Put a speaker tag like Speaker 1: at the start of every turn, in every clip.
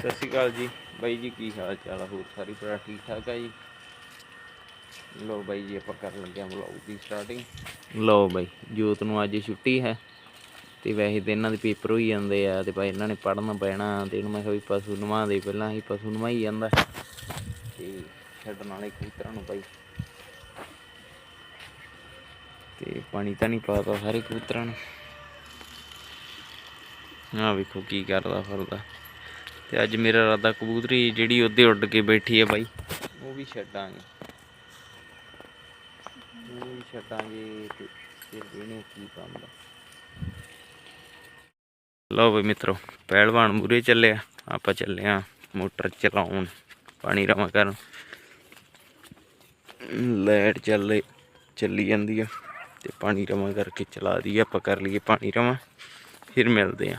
Speaker 1: ਸਤਿ ਸ਼੍ਰੀ ਅਕਾਲ ਜੀ। ਬਾਈ ਜੀ, ਕੀ ਹਾਲ ਚਾਲ ਆ? ਹੋਰ ਸਾਰੀ ਭਰਾ ਠੀਕ ਠਾਕ ਆ ਜੀ? ਲੋ ਬਾਈ ਜੀ, ਆਪਾਂ ਕਰਨ ਲੱਗੇ ਹਾਂ ਵਲੌਗ ਦੀ ਸਟਾਰਟਿੰਗ ਲੋ ਬਾਈ, ਜੋਤ ਨੂੰ ਅੱਜ ਛੁੱਟੀ ਹੈ ਤੇ ਵੈਸੇ ਤੇ ਇਹਨਾਂ ਦੇ ਪੇਪਰ ਹੋਈ ਜਾਂਦੇ ਆ ਤੇ ਭਾਈ ਇਹਨਾਂ ਨੇ ਪੜ੍ਹਨਾ ਪੈਣਾ ਤੇ ਇਹਨੂੰ ਮੈਂ ਕਿਹਾ ਵੀ ਪਸ਼ੂ ਨਵਾ ਦੇ, ਪਹਿਲਾਂ ਹੀ ਪਸ਼ੂ ਨਵਾਈ ਜਾਂਦਾ। ਤੇ ਛੱਡਣ ਵਾਲੇ ਕਬੂਤਰਾਂ ਨੂੰ ਭਾਈ ਤੇ ਪਾਣੀ ਤਾਂ ਨਹੀਂ ਪਾਤਾ ਸਾਰੇ ਕਬੂਤਰਾਂ ਨੂੰ। ਆਹ ਵੇਖੋ ਕੀ ਕਰਦਾ ਫਰਦਾ। ਤੇ ਅੱਜ ਮੇਰਾ ਰਾਦਾ ਕਬੂਤਰੀ ਜਿਹੜੀ ਉਹਦੇ ਉੱਡ ਕੇ ਬੈਠੀ ਹੈ ਬਾਈ। ਉਹ ਵੀ ਛੱਡਾਂਗੇ। ਉਹ ਵੀ ਛੱਡਾਂਗੇ ਤੇ ਫਿਰ ਇਹਨੇ ਕੀ ਪਾਉਂਦਾ ਲਓ ਬਈ ਮਿੱਤਰੋ, ਪਹਿਲਵਾਨ ਮੂਰੇ ਚੱਲਿਆ। ਆਪਾਂ ਚੱਲੇ ਆ ਮੋਟਰ ਚਲਾਉਣ, ਪਾਣੀ ਰਵਾ ਕਰਨ। ਲਾਈਟ ਚੱਲੇ ਚੱਲੀ ਜਾਂਦੀ ਆ ਤੇ ਪਾਣੀ ਰਵਾ ਕਰਕੇ ਚਲਾ ਦਈਏ। ਆਪਾਂ ਕਰ ਲਈਏ ਪਾਣੀ ਰਵਾ, ਫਿਰ ਮਿਲਦੇ ਆ।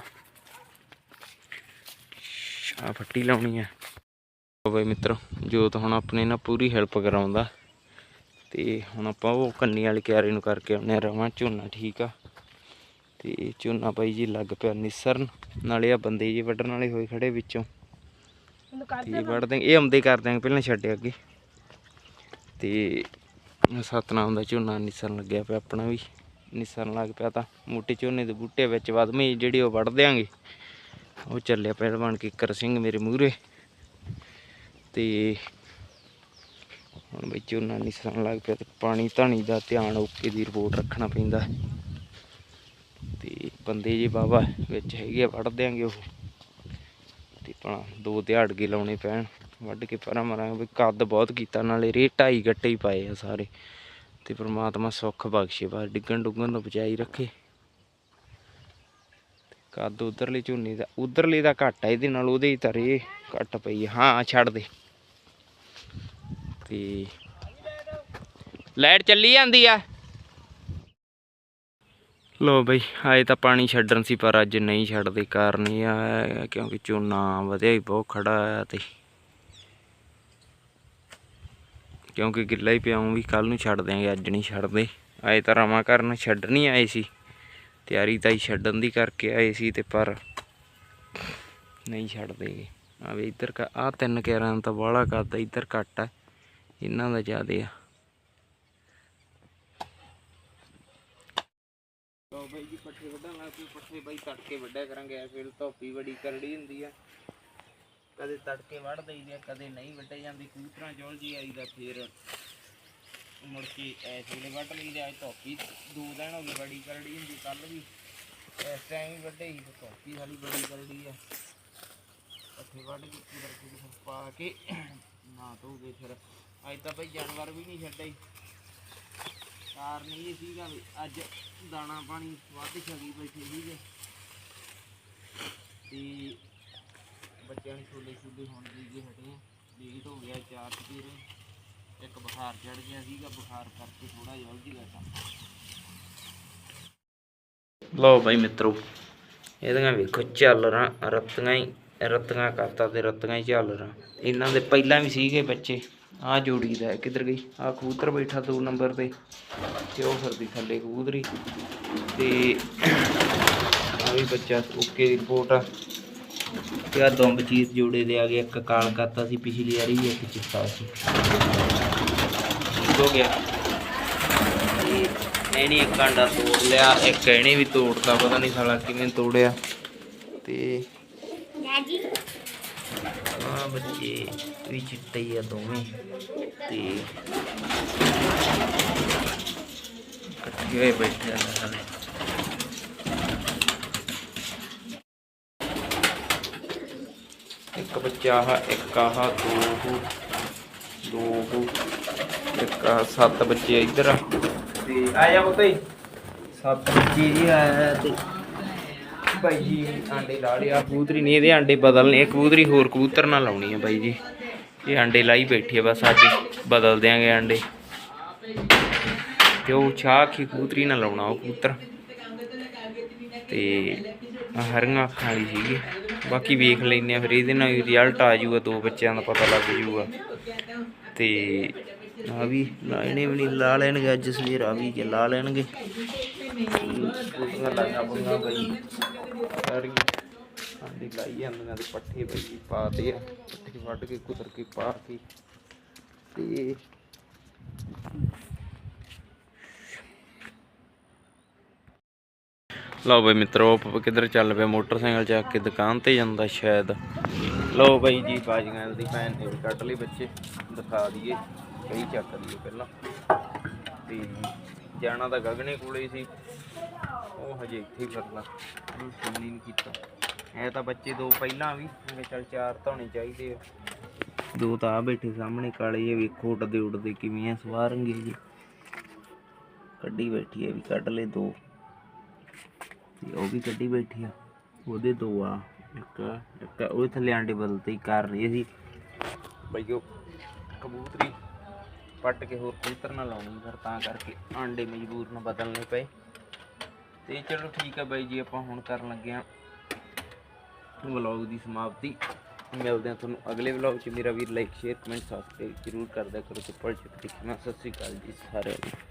Speaker 1: ਆ ਫੱਟੀ ਲਾਉਣੀ ਆ। ਬਈ ਮਿੱਤਰੋ ਜੋਤ ਹੁਣ ਆਪਣੇ ਨਾਲ ਪੂਰੀ ਹੈਲਪ ਕਰਾਉਂਦਾ। ਤੇ ਹੁਣ ਆਪਾਂ ਉਹ ਕੰਨੀ ਵਾਲੀ ਕਿਆਰੀ ਨੂੰ ਕਰਕੇ ਆਉਨੇ ਰਵਾਂ ਝੋਨਾ ਠੀਕ ਆ। ਤੇ ਝੋਨਾ ਬਾਈ ਜੀ ਲੱਗ ਪਿਆ ਨਿਸਰਨ ਨਾਲੇ ਆ ਬੰਦੇ ਜੀ ਵੱਢਣ ਵਾਲੇ ਹੋਏ ਖੜੇ ਵਿੱਚੋਂ। ਤੇ ਵੱਢ ਦੇ ਇਹ ਆਉਂਦੇ ਕਰ ਦਿਆਂਗੇ ਪਹਿਲਾਂ ਛੱਡ ਅੱਗੇ। ਤੇ ਸਤਨਾਮ ਦਾ ਝੋਨਾ ਨਿਸਰਨ ਲੱਗਿਆ ਪਿਆ ਆਪਣਾ ਵੀ। ਨਿਸਰਨ ਲੱਗ ਪਿਆ ਤਾਂ ਮੋਟੇ ਝੋਨੇ ਦੇ ਬੂਟੇ ਵਿੱਚ ਵਦਮੀ ਜਿਹੜੀ ਉਹ ਵੱਢ ਦਿਆਂਗੇ। ਉਹ ਚੱਲਿਆ ਪਹਿਲਵਾਨ ਕਿੱਕਰ ਸਿੰਘ ਮੇਰੇ ਮੂਹਰੇ। ਤੇ ਹੁਣ ਬਈ ਝੋਨਾ ਨਿਸਰਨ ਲੱਗ ਪਿਆ ਤੇ ਪਾਣੀ ਧਾਣੀ ਦਾ ਧਿਆਨ ਓਕੇ ਦੀ ਰਿਪੋਰਟ ਰੱਖਣਾ ਪੈਂਦਾ। ਤੇ ਬੰਦੇ ਜੇ ਬਾਬਾ ਵਿੱਚ ਹੈਗੇ ਆ, ਵੱਢ ਦਿਆਂਗੇ ਉਹ। ਤੇ ਆਪਣਾ ਦੋ ਦਿਹਾੜ ਕੇ ਲਾਉਣੇ ਪੈਣ ਵੱਢ ਕੇ ਪਰਾਂ ਮਰਾਂਗੇ। ਵੀ ਕੱਦ ਬਹੁਤ ਕੀਤਾ ਨਾਲੇ ਰੇ ਢਾਈ ਗੱਟੇ ਹੀ ਪਾਏ ਆ ਸਾਰੇ। ਤੇ ਪ੍ਰਮਾਤਮਾ ਸੁੱਖ ਬਖਸ਼ੇ ਬਸ ਡਿੱਗਣ ਡੁੱਗਣ ਤੋਂ ਬਚਾਈ ਰੱਖੇ। ਕੱਦ ਉਧਰਲੇ ਝੋਨੇ ਦਾ, ਉਧਰਲੇ ਦਾ ਘੱਟ ਆ, ਇਹਦੇ ਨਾਲ ਉਹਦੇ ਹੀ ਤਾਂ ਰੇ ਘੱਟ ਪਈ ਹਾਂ ਛੱਡ ਦੇ। ਤੇ ਲਾਈਟ ਚੱਲੀ ਜਾਂਦੀ ਆ। ਲੋ ਬਈ ਆਏ ਤਾਂ ਪਾਣੀ ਛੱਡਣ ਸੀ, ਪਰ ਅੱਜ ਨਹੀਂ ਛੱਡਦੇ, ਕਾਰਨ ਇਹ ਆ ਕਿਉਂਕਿ ਝੋਨਾ ਵਧਿਆ ਹੀ ਬਹੁਤ ਖੜਾ ਆ ਤੇ ਕਿਉਂਕਿ ਗਿੱਲਾ ਹੀ ਪਿਆਉਂ ਵੀ ਕੱਲ ਨੂੰ ਛੱਡ ਦਿਆਂਗੇ, ਅੱਜ ਨਹੀਂ ਛੱਡਦੇ। ਆਏ ਤਾਂ ਰਵਾਂ ਕਰਨ ਛੱਡਣੀ ਆਏ ਸੀ। ਤਿਆਰੀ ਤਾਂ ਹੀ ਛੱਡਣ ਦੀ ਕਰਕੇ ਆਏ ਸੀ ਤੇ ਪਰ ਨਹੀਂ ਛੱਡਦੇ ਆ ਵੀ ਇੱਧਰ ਆ ਤਿੰਨ ਕਿਆਰਾਂ ਤਾਂ ਬਾਹਲਾ ਕਰਦਾ, ਇੱਧਰ ਘੱਟ ਆ, ਇਹਨਾਂ ਦਾ ਜ਼ਿਆਦੇ ਆ। ਲੋ ਬਾਈ ਜੀ, ਪੱਠੇ ਵੱਢਣ ਲੱਗ ਪਏ ਪੱਠੇ ਬਾਈ ਤੜਕੇ ਵੱਢਿਆ ਕਰਾਂਗੇ, ਐ ਫਿਰ ਧੋਪੀ ਬੜੀ ਕਰੜੀ ਹੁੰਦੀ ਆ। ਕਦੇ ਤੜਕੇ ਵੱਢ ਦਈਦੇ ਆ, ਕਦੇ ਨਹੀਂ ਵੱਢੇ ਜਾਂਦੀ। ਕਬੂਤਰਾਂ ਚੋਲ ਜੀ ਆਈਦਾ ਫਿਰ। ਮੁੜ ਕੇ ਐਸ ਵੇਲੇ ਵੱਢ ਲਈਦੇ ਅੱਜ ਧੋਪੀ ਦੋ ਦਿਨ ਹੋ ਗਏ ਬੜੀ ਕਰੜੀ ਹੁੰਦੀ ਕੱਲ ਵੀ। ਇਸ ਟਾਈਮ ਵੀ ਵੱਢੇ ਸੀ ਧੋਪੀ ਸਾਲੀ ਬੜੀ ਕਰੜੀ ਆ। ਪੱਠੇ ਵੱਢ ਕੇ ਪੂਰਾ ਪੂਰਾ ਪਾ ਕੇ ਨਾ ਧੋਗੇ ਫਿਰ। ਅੱਜ ਤਾਂ ਭਾਈ ਜਾਨਵਰ ਵੀ ਨਹੀਂ ਛੱਡੇ। ਕਾਰਨ ਇਹ ਸੀਗਾ ਵੀ ਅੱਜ ਦਾਣਾ ਪਾਣੀ ਵੱਧ ਛਗੀ ਬੈਠੇ ਸੀਗੇ। ਤੇ ਬੱਚਿਆਂ ਨੂੰ ਛੋਲੇ ਛੋਲੇ ਹੋਣ ਦੀ ਜੇ ਹਟੇ ਆ। ਲੇਟ ਹੋ ਗਿਆ ਚਾਰ ਸਵੇਰੇ ਇੱਕ ਬੁਖਾਰ ਚੜ ਗਿਆ ਸੀਗਾ, ਬੁਖਾਰ ਕਰਕੇ ਥੋੜਾ ਜਿਹਾ ਉਲਝ ਗਿਆ ਕੰਮ ਲਓ ਬਾਈ ਮਿੱਤਰੋ, ਇਹਦੀਆਂ ਵੇਖੋ ਝਾਲਰਾਂ, ਰੱਤੀਆਂ ਹੀ, ਰੱਤੀਆਂ ਕਰਤਾ ਤੇ ਰੱਤੀਆਂ ਹੀ ਝਾਲਰਾਂ। ਇਹਨਾਂ ਦੇ ਪਹਿਲਾਂ ਵੀ ਸੀਗੇ ਬੱਚੇ। ਆ ਜੋੜੀ ਦਾ ਕਿੱਧਰ ਗਈ? ਆ ਕਬੂਤਰ ਬੈਠਾ ਦੋ ਨੰਬਰ ਤੇ ਤੇ ਉਹ ਫਿਰਦੀ ਥੱਲੇ ਕਬੂਤਰੀ। ਤੇ ਆ ਵੀ ਬੱਚਾ, ਓਕੇ ਦੀ ਰਿਪੋਰਟ ਆ। ਤੇ ਆ ਦੁੰਬ ਚੀਜ਼ ਜੋੜੇ ਦੇ ਆ ਗਏ, ਇੱਕ ਕਾਲ ਕਰਤਾ ਸੀ ਪਿਛਲੀ ਵਾਰੀ ਇੱਕ ਚਿੱਟਾ ਸੀ। ਹੋ ਗਿਆ। ਤੇ ਇਹਨੇ ਇੱਕ ਆਂਡਾ ਤੋੜ ਲਿਆ। ਇੱਕ ਇਹਨੇ ਵੀ ਤੋੜਤਾ ਪਤਾ ਨਹੀਂ ਸਾਲਾ ਕਿਵੇਂ ਤੋੜਿਆ। ਤੇ ਆ ਬੱਚੇ ਵੀ ਚਿੱਟੇ ਆ ਦੋਵੇਂ। ਤੇ ਇਕੱਠੇ ਹੋਏ ਬੈਠੇ ਆ ਸਾਰੇ ਇੱਕ ਬੱਚਾ ਆ ਇੱਕ ਆਹ ਦੋ ਦੋ ਇੱਕ ਆਹ ਸੱਤ ਬੱਚੇ ਇੱਧਰ। ਆ ਤੇ ਆ ਜਾ ਬਤਾਈ ਸੱਤ ਬੱਚੇ ਜੀ ਆਇਆ ਤੇ ਭਾਈ ਜੀ ਆਂਡੇ ਲਾ ਲਿਆ ਕਬੂਤਰੀ ਨੇ ਇਹਦੇ ਆਂਡੇ ਬਦਲਨੇ ਕਬੂਤਰੀ ਹੋਰ ਕਬੂਤਰ ਨਾਲ ਲਾਉਣੀ ਹੈ ਬਾਈ ਜੀ। ਇਹ ਆਂਡੇ ਲਾਈ ਬੈਠੀ ਹੈ ਬਸ ਅੱਜ। ਬਦਲ ਦਿਆਂਗੇ ਆਂਡੇ। ਤੇ ਉਹ ਛਾਖੀ ਕਬੂਤਰੀ ਨਾਲ ਲਾਉਣਾ ਉਹ ਕਬੂਤਰ। ਤੇ ਹਰੀਆਂ ਅੱਖਾਂ ਵਾਲੀ ਸੀਗੀ। ਬਾਕੀ ਵੇਖ ਲੈਨੇ ਆ ਫਿਰ। ਇਹਦੇ ਨਾਲ ਰਿਜ਼ਲਟ ਆ ਜਾਊਗਾ ਦੋ ਬੱਚਿਆਂ ਦਾ ਪਤਾ ਲੱਗ ਜਾਊਗਾ। ਤੇ ਆ ਵੀ ਲਾਣੇ ਵੀ ਨਹੀਂ ਲਾ ਲੈਣਗੇ, ਅੱਜ ਸਵੇਰ ਆ ਵੀ ਕੇ ਲਾ ਲੈਣਗੇ। ਲਾਈਆਂ ਪੂਰੀਆਂ ਬਈ ਸਾਰੀਆਂ ਆਂਡੇ ਲਾਈ ਜਾਂਦੀਆਂ ਤੇ ਪੱਠੇ ਬਈ ਪਾਤੇ ਆ, ਪੱਠੇ ਵੱਢ ਕੇ ਕੁਤਰ ਕੇ ਪਾ ਕੇ ਤੇ ਲਓ ਬਈ ਮਿੱਤਰੋ ਕਿੱਧਰ ਚੱਲ ਪਿਆ? ਮੋਟਰਸਾਈਕਲ ਚੱਕ ਕੇ ਦੁਕਾਨ ਤੇ ਜਾਂਦਾ ਸ਼ਾਇਦ। ਲਓ ਬਈ ਜੀ, ਬਾਜੀਆਂ ਦੀ ਭੈਣ ਨੇ ਕੱਢ ਲਈ ਬੱਚੇ, ਦਿਖਾ ਦਈਏ। ਕਈ ਚੱਕ ਲਈਏ ਪਹਿਲਾਂ। ਤੇ ਜਾਣਾ ਤਾਂ ਗਗਨੇ ਕੋਲੇ ਸੀ। ਉਹ ਹਜੇ ਇੱਥੇ ਹੀ ਫਿਰਦਾ। ਉਹਨੂੰ ਫੋਨ ਹੀ ਨਹੀਂ ਕੀਤਾ। ਐ ਤਾਂ ਬੱਚੇ ਦੋ ਪਹਿਲਾਂ ਵੀ। ਮੈਂ ਕਿਹਾ ਚਾਰ ਤਾਂ ਹੋਣੇ ਚਾਹੀਦੇ ਆ। ਦੋ ਤਾਂ ਆ ਬੈਠੇ ਸਾਹਮਣੇ ਕਾਲੇ ਇਹ ਵੇਖੋ ਉੱਡਦੇ ਉੱਡਦੇ ਕਿਵੇਂ ਆ, ਸਵਾਰਨਗੇ ਜੀ ਕੱਢੀ ਬੈਠੀ ਹੈ ਵੀ ਕੱਢ ਲੈ ਦੋ। ਤੇ ਉਹ ਵੀ ਕੱਢੀ ਬੈਠੀ ਆ। ਉਹਦੇ ਦੋ ਆ। ਇੱਕ ਇੱਕ ਉਹ ਥੱਲੇ ਆਂਡੇ ਬਦਲਤੇ ਕਰ ਰਹੀ ਸੀ ਬਈ ਉਹ ਕਬੂਤਰੀ। ਪੱਟ ਕੇ ਹੋਰ ਕਬੂਤਰ ਨਾਲ ਲਾਉਣੀ ਫਿਰ ਤਾਂ ਕਰਕੇ ਆਂਡੇ ਮਜਬੂਰ ਨਾ ਬਦਲਨੇ ਪਏ। ਤੇ ਚਲੋ ਠੀਕ ਆ ਬਾਈ ਜੀ, ਆਪਾਂ ਹੁਣ ਕਰਨ ਲੱਗੇ ਆ ਵਲੌਗ ਦੀ ਸਮਾਪਤੀ। ਮਿਲਦੇ ਆ ਤੁਹਾਨੂੰ ਅਗਲੇ ਵਲੌਗ 'ਚ। ਮੇਰਾ ਵੀਰ ਲਾਈਕ ਸ਼ੇਅਰ ਕਮੈਂਟ ਸਬਸਕ੍ਰਾਈਬ ਜ਼ਰੂਰ ਕਰਦਿਆ ਕਰੋ ਤੇ ਪੜ ਚੁੱਕ ਦੇਖਣਾ ਸਤਿ ਸ੍ਰੀ ਅਕਾਲ ਜੀ ਸਾਰਿਆਂ ਨੂੰ।